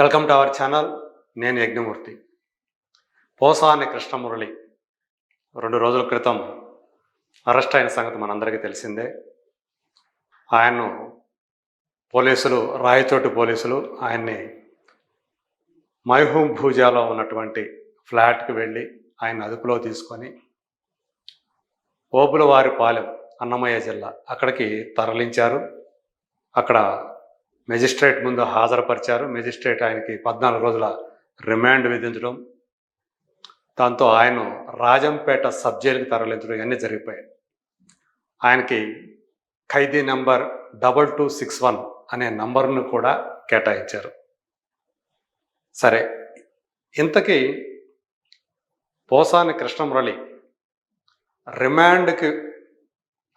Welcome to our channel నేను యజ్ఞమూర్తి. పోసాని కృష్ణమురళి. రెండు రోజుల క్రితం అరెస్ట్ అయిన సంగతి మనందరికీ తెలిసిందే. ఆయన్ను పోలీసులు రాయచోటి పోలీసులు ఆయన్ని మైహూమ్ భూజాలో ఉన్నటువంటి ఫ్లాట్కి వెళ్ళి ఆయన అదుపులో తీసుకొని ఓపులవారిపాలెం అన్నమయ్య జిల్లా అక్కడికి తరలించారు. అక్కడ మెజిస్ట్రేట్ ముందు హాజరుపరిచారు. మెజిస్ట్రేట్ ఆయనకి పద్నాలుగు రోజుల రిమాండ్ విధించడం దాంతో ఆయన రాజంపేట సబ్ జైలుకి తరలించడం ఇవన్నీ జరిగిపోయాయి. ఆయనకి ఖైదీ number double two six one అనే నంబర్ను కూడా కేటాయించారు. సరే ఇంతకీ పోసాని కృష్ణమురళి రిమాండ్కి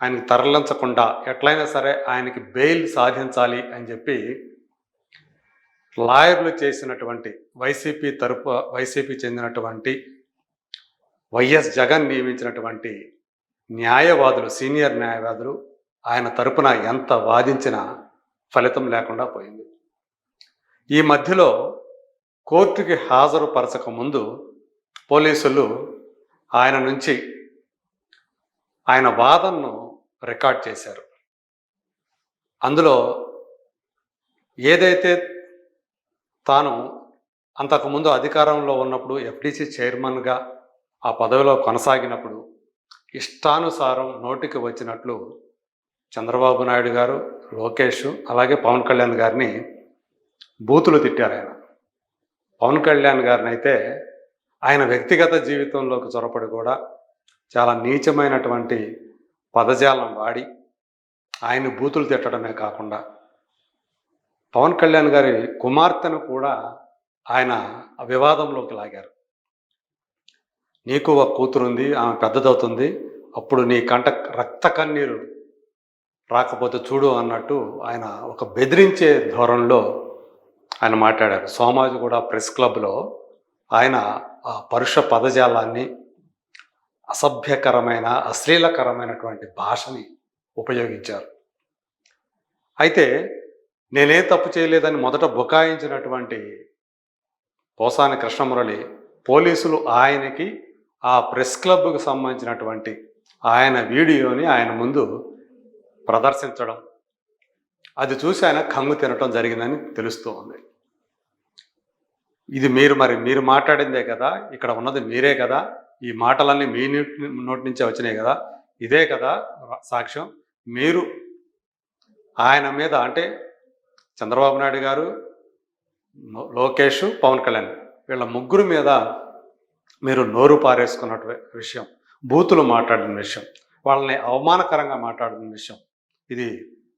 ఆయనకు తరలించకుండా ఎట్లయినా సరే ఆయనకి బెయిల్ సాధించాలి అని చెప్పి లాయర్లు చేసినటువంటి వైసీపీ తరపు వైసీపీ చెందినటువంటి వైఎస్ జగన్ నియమించినటువంటి న్యాయవాదులు సీనియర్ న్యాయవాదులు ఆయన తరపున ఎంత వాదించినా ఫలితం లేకుండా పోయింది. ఈ మధ్యలో కోర్టుకి హాజరుపరచక ముందు పోలీసులు ఆయన నుంచి ఆయన వాదనను రికార్డ్ చేశారు. అందులో ఏదైతే తాను అంతకుముందు అధికారంలో ఉన్నప్పుడు ఎఫ్డిసి చైర్మన్గా ఆ పదవిలో కొనసాగినప్పుడు ఇష్టానుసారం నోటికి వచ్చినట్లు చంద్రబాబు నాయుడు గారు లోకేష్ అలాగే పవన్ కళ్యాణ్ గారిని బూతులు తిట్టారు ఆయన. పవన్ కళ్యాణ్ గారిని అయితే ఆయన వ్యక్తిగత జీవితంలోకి చొరపడి కూడా చాలా నీచమైనటువంటి పదజాలం వాడి ఆయన బూతులు తిట్టడమే కాకుండా పవన్ కళ్యాణ్ గారి కుమార్తెను కూడా ఆయన వివాదంలోకి లాగారు. నీకు ఒక కూతురుంది ఆమె పెద్దదవుతుంది అప్పుడు నీ కంట రక్త కన్నీరు రాకపోతే చూడు అన్నట్టు ఆయన ఒక బెదిరించే ధోరణిలో ఆయన మాట్లాడారు. సోమాజిగూడ ప్రెస్ క్లబ్లో ఆయన ఆ పరుష పదజాలాన్ని అసభ్యకరమైన అశ్లీలకరమైనటువంటి భాషని ఉపయోగించారు. అయితే నేనే తప్పు చేయలేదని మొదట బుకాయించినటువంటి పోసాని కృష్ణమురళి పోలీసులు ఆయనకి ఆ ప్రెస్ క్లబ్కు సంబంధించినటువంటి ఆయన వీడియోని ఆయన ముందు ప్రదర్శించడం అది చూసి ఆయన కంగు తినటం జరిగిందని తెలుస్తూ ఉంది. ఇది మీరు మరి మీరు మాట్లాడిందే కదా ఇక్కడ ఉన్నది మీరే కదా ఈ మాటలన్నీ మీ నోటి నుంచే వచ్చినాయి కదా? ఇదే కదా సాక్ష్యం. మీరు ఆయన మీద అంటే చంద్రబాబు నాయుడు గారు లోకేష్ పవన్ కళ్యాణ్ వీళ్ళ ముగ్గురు మీద మీరు నోరు పారేసుకున్న విషయం బూతులు మాట్లాడిన విషయం వాళ్ళని అవమానకరంగా మాట్లాడిన విషయం. ఇది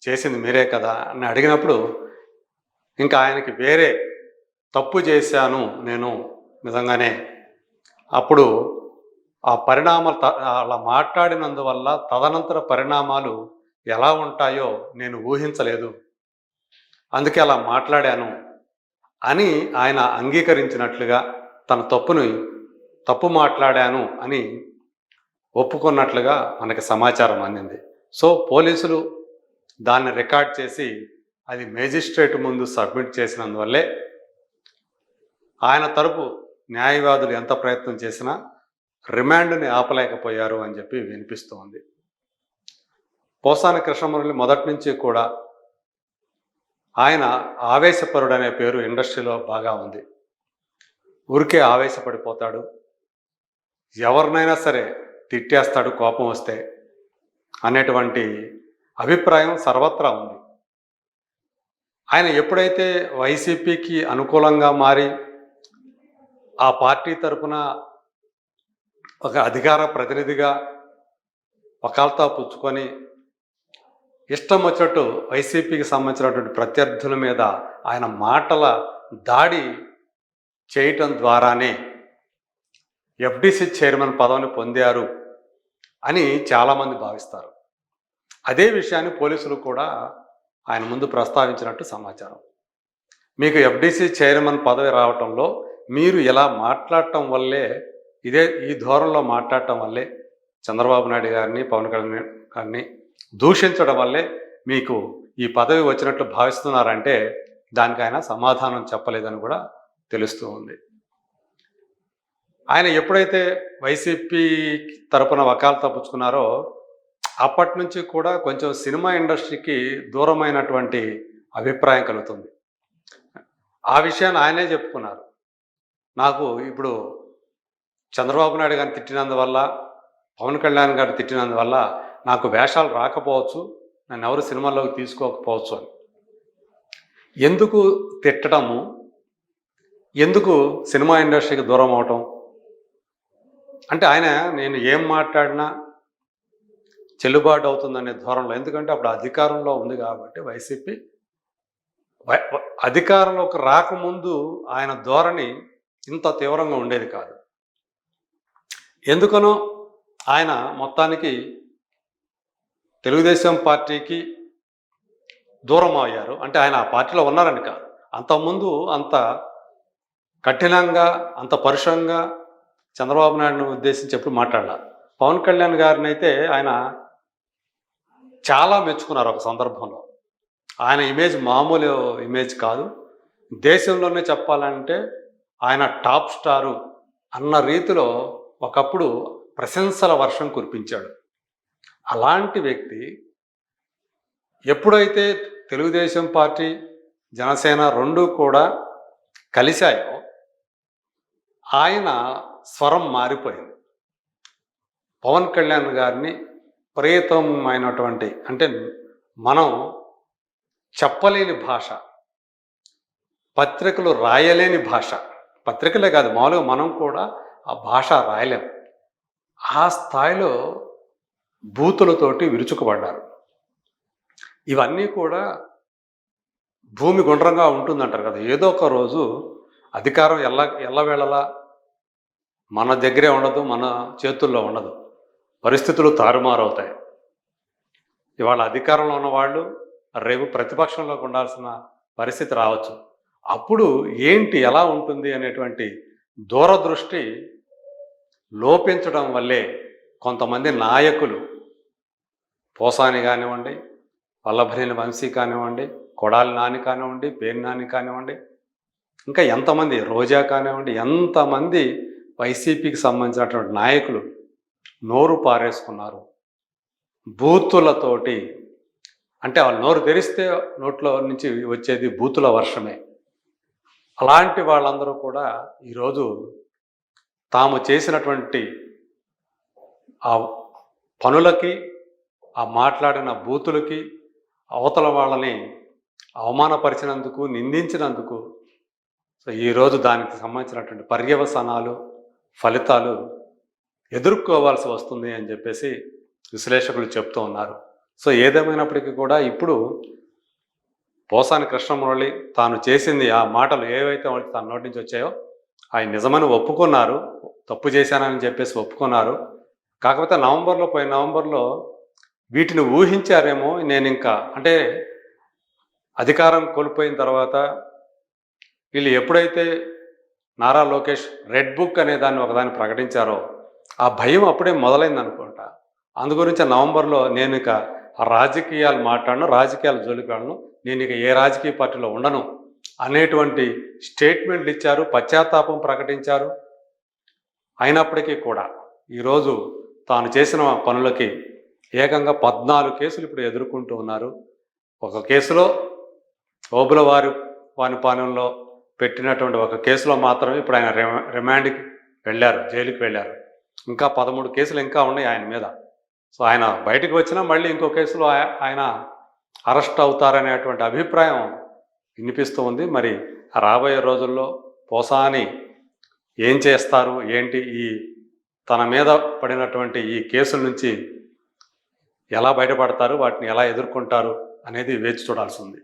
చేసింది మీరే కదా అని అడిగినప్పుడు ఇంకా ఆయనకి వేరే తప్పు చేశాను నేను నిజంగానే. అప్పుడు ఆ పరిణామాలు అలా మాట్లాడినందువల్ల తదనంతర పరిణామాలు ఎలా ఉంటాయో నేను ఊహించలేదు. అందుకే అలా మాట్లాడాను అని ఆయన అంగీకరించినట్లుగా తన తప్పుని తప్పు మాట్లాడాను అని ఒప్పుకున్నట్లుగా మనకి సమాచారం అందింది. సో పోలీసులు దాన్ని రికార్డ్ చేసి అది మేజిస్ట్రేట్ ముందు సబ్మిట్ చేసినందువల్లే ఆయన తరపు న్యాయవాదులు ఎంత ప్రయత్నం చేసినా రిమాండ్ని ఆపలేకపోయారు అని చెప్పి వినిపిస్తోంది. పోసాని కృష్ణమురళి మొదటి నుంచి కూడా ఆయన ఆవేశపరుడు అనే పేరు ఇండస్ట్రీలో బాగా ఉంది. ఊరికే ఆవేశపడిపోతాడు. ఎవరినైనా సరే తిట్టేస్తాడు కోపం వస్తే అనేటువంటి అభిప్రాయం సర్వత్రా ఉంది. ఆయన ఎప్పుడైతే వైసీపీకి అనుకూలంగా మారి ఆ పార్టీ తరపున ఒక అధికార ప్రతినిధిగా వకాల్తా పుచ్చుకొని ఇష్టం వచ్చినట్టు వైసీపీకి సంబంధించినటువంటి ప్రత్యర్థుల మీద ఆయన మాటల దాడి చేయటం ద్వారానే ఎఫ్డిసి చైర్మన్ పదవిని పొందారు అని చాలామంది భావిస్తారు. అదే విషయాన్ని పోలీసులు కూడా ఆయన ముందు ప్రస్తావించినట్టు సమాచారం. మీకు ఎఫ్డిసి చైర్మన్ పదవి రావటంలో మీరు ఇలా మాట్లాడటం వల్లే ఇదే ఈ ధోరణిలో మాట్లాడటం వల్లే చంద్రబాబు నాయుడు గారిని పవన్ కళ్యాణ్ గారిని దూషించడం వల్లే మీకు ఈ పదవి వచ్చినట్లు భావిస్తున్నారంటే దానికి ఆయన సమాధానం చెప్పలేదని కూడా తెలుస్తూ ఉంది. ఆయన ఎప్పుడైతే వైసీపీ తరపున వకాలు తప్పుచుకున్నారో అప్పటి నుంచి కూడా కొంచెం సినిమా ఇండస్ట్రీకి దూరమైనటువంటి అభిప్రాయం కలుగుతుంది. ఆ విషయాన్ని ఆయనే చెప్పుకున్నారు. నాకు ఇప్పుడు చంద్రబాబు నాయుడు గారిని తిట్టినందువల్ల పవన్ కళ్యాణ్ గారిని తిట్టినందువల్ల నాకు వేషాలు రాకపోవచ్చు నన్ను ఎవరు సినిమాల్లోకి తీసుకోకపోవచ్చు అని. ఎందుకు తిట్టడము? ఎందుకు సినిమా ఇండస్ట్రీకి దూరం అవటం? అంటే ఆయన నేను ఏం మాట్లాడినా చెల్లుబాటు అవుతుందనే ధోరణిలో ఎందుకంటే అప్పుడు అధికారంలో ఉంది కాబట్టి వైసీపీ. వై- అధికారంలోకి రాకముందు ఆయన ధోరణి ఇంత తీవ్రంగా ఉండేది కాదు. ఎందుకనో ఆయన మొత్తానికి తెలుగుదేశం పార్టీకి దూరం అయ్యారు. అంటే ఆయన ఆ పార్టీలో ఉన్నారని కాదు. అంతకుముందు అంత కఠినంగా అంత పరుషంగా చంద్రబాబు నాయుడుని ఉద్దేశించి ఎప్పుడు మాట్లాడారు పవన్ కళ్యాణ్ గారిని అయితే ఆయన చాలా మెచ్చుకున్నారు ఒక సందర్భంలో. ఆయన ఇమేజ్ మామూలు ఇమేజ్ కాదు. దేశంలోనే చెప్పాలంటే ఆయన టాప్ స్టారు అన్న రీతిలో ఒకప్పుడు ప్రశంసల వర్షం కురిపించాడు. అలాంటి వ్యక్తి ఎప్పుడైతే తెలుగుదేశం పార్టీ జనసేన రెండూ కూడా కలిశాయో ఆయన స్వరం మారిపోయింది. పవన్ కళ్యాణ్ గారిని ప్రియతమైనటువంటి అంటే మనం చెప్పలేని భాష పత్రికలు రాయలేని భాష. పత్రికలే కాదు మామూలుగా మనం కూడా ఆ భాష రాయలేం. ఆ స్థాయిలో బూతులతోటి విరుచుకుపడ్డారు. ఇవన్నీ కూడా భూమి గుండ్రంగా ఉంటుందంటారు కదా. ఏదో ఒక రోజు అధికారం ఎల్ల ఎల్లవేళలా మన దగ్గరే ఉండదు మన చేతుల్లో ఉండదు. పరిస్థితులు తారుమారవుతాయి. ఇవాళ అధికారంలో ఉన్నవాళ్ళు రేపు ప్రతిపక్షంలోకి ఉండాల్సిన పరిస్థితి రావచ్చు. అప్పుడు ఏంటి ఎలా ఉంటుంది అనేటువంటి దూరదృష్టి లోపించడం వల్లే కొంతమంది నాయకులు పోసాని కానివ్వండి వల్లభనేని వంశీ కానివ్వండి కొడాలి నాని కానివ్వండి పేరు నాని కానివ్వండి ఇంకా ఎంతమంది రోజా కానివ్వండి ఎంతమంది వైసీపీకి సంబంధించినటువంటి నాయకులు నోరు పారేసుకున్నారు. బూతులతోటి అంటే వాళ్ళు నోరు తెరిస్తే నోట్లో నుంచి వచ్చేది బూతుల వర్షమే. అలాంటి వాళ్ళందరూ కూడా ఈరోజు తాము చేసినటువంటి ఆ పనులకి ఆ మాట్లాడిన బూతులకి అవతల వాళ్ళని అవమానపరిచినందుకు నిందించినందుకు సో ఈరోజు దానికి సంబంధించినటువంటి పర్యవసానాలు ఫలితాలు ఎదుర్కోవాల్సి వస్తుంది అని చెప్పేసి విశ్లేషకులు చెప్తూ ఉన్నారు. సో ఏదేమైనప్పటికీ కూడా ఇప్పుడు పోసాని కృష్ణమురళి తాను చేసింది ఆ మాటలు ఏవైతే వాళ్ళకి తన నోటి నుంచి వచ్చాయో ఆయన నిజమని ఒప్పుకున్నారు తప్పు చేశానని చెప్పేసి ఒప్పుకున్నారు. కాకపోతే నవంబర్లో పోయిన నవంబర్లో వీటిని ఊహించారేమో నేను ఇంకా అంటే అధికారం కోల్పోయిన తర్వాత వీళ్ళు ఎప్పుడైతే నారా లోకేష్ రెడ్ బుక్ అనే దాన్ని ఒకదాన్ని ప్రకటించారో ఆ భయం అప్పుడే మొదలైంది అనుకుంటా. అందు గురించి నవంబర్లో నేను ఇక ఆ రాజకీయాలు మాట్లాడను రాజకీయాలు జోలికి వెళ్ళను నేను ఇక ఏ రాజకీయ పార్టీలో ఉండను అనేటువంటి స్టేట్మెంట్లు ఇచ్చారు పశ్చాత్తాపం ప్రకటించారు. అయినప్పటికీ కూడా ఈరోజు తాను చేసిన పనులకి ఏకంగా పద్నాలుగు కేసులు ఇప్పుడు ఎదుర్కొంటూ ఉన్నారు. ఒక కేసులో ఓబుల వారి వాని పాలనలో పెట్టినటువంటి ఒక కేసులో మాత్రమే ఇప్పుడు ఆయన రిమాండ్కి వెళ్ళారు జైలుకి వెళ్ళారు. ఇంకా పదమూడు కేసులు ఇంకా ఉన్నాయి ఆయన మీద. సో ఆయన బయటకు వచ్చినా మళ్ళీ ఇంకో కేసులో ఆయన అరెస్ట్ అవుతారనేటువంటి అభిప్రాయం వినిపిస్తూ ఉంది. మరి రాబోయే రోజుల్లో పోసాని ఏం చేస్తారు? ఏంటి? ఈ తన మీద పడినటువంటి ఈ కేసుల నుంచి ఎలా బయటపడతారు? వాటిని ఎలా ఎదుర్కొంటారు? అనేది వేచి చూడాల్సి ఉంది.